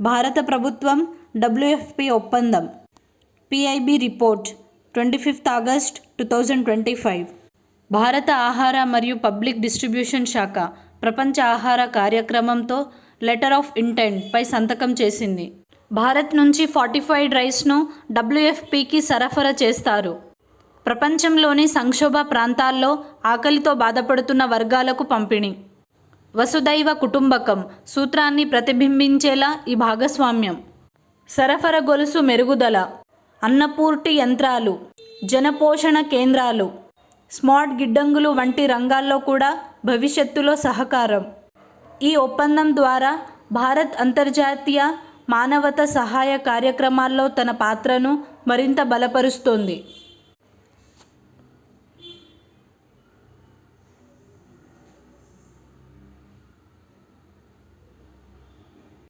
భారత ప్రభుత్వం డబ్ల్యూఎఫ్పి ఒప్పందం. PIB report twenty fifth August two thousand twenty five. భారత ఆహార మరియు పబ్లిక్ డిస్ట్రిబ్యూషన్ శాఖ ప్రపంచ ఆహార కార్యక్రమంతో లెటర్ ఆఫ్ ఇంటెంట్ పై సంతకం చేసింది. భారత్ నుంచి ఫార్టిఫైడ్ రైస్ను డబ్ల్యూఎఫ్పికి సరఫరా చేస్తారు. ప్రపంచంలోని సంక్షోభ ప్రాంతాల్లో ఆకలితో బాధపడుతున్న వర్గాలకు పంపిణీ. వసుదైవ కుటుంబకం సూత్రాన్ని ప్రతిబింబించేలా ఈ భాగస్వామ్యం. సరఫర గొలుసు మెరుగుదల అన్నపూర్తి యంత్రాలు జనపోషణ కేంద్రాలు స్మార్ట్ గిడ్డంగులు వంటి రంగాల్లో కూడా భవిష్యత్తులో సహకారం. ఈ ఒప్పందం ద్వారా భారత్ అంతర్జాతీయ మానవత సహాయ కార్యక్రమాల్లో తన పాత్రను మరింత బలపరుస్తోంది.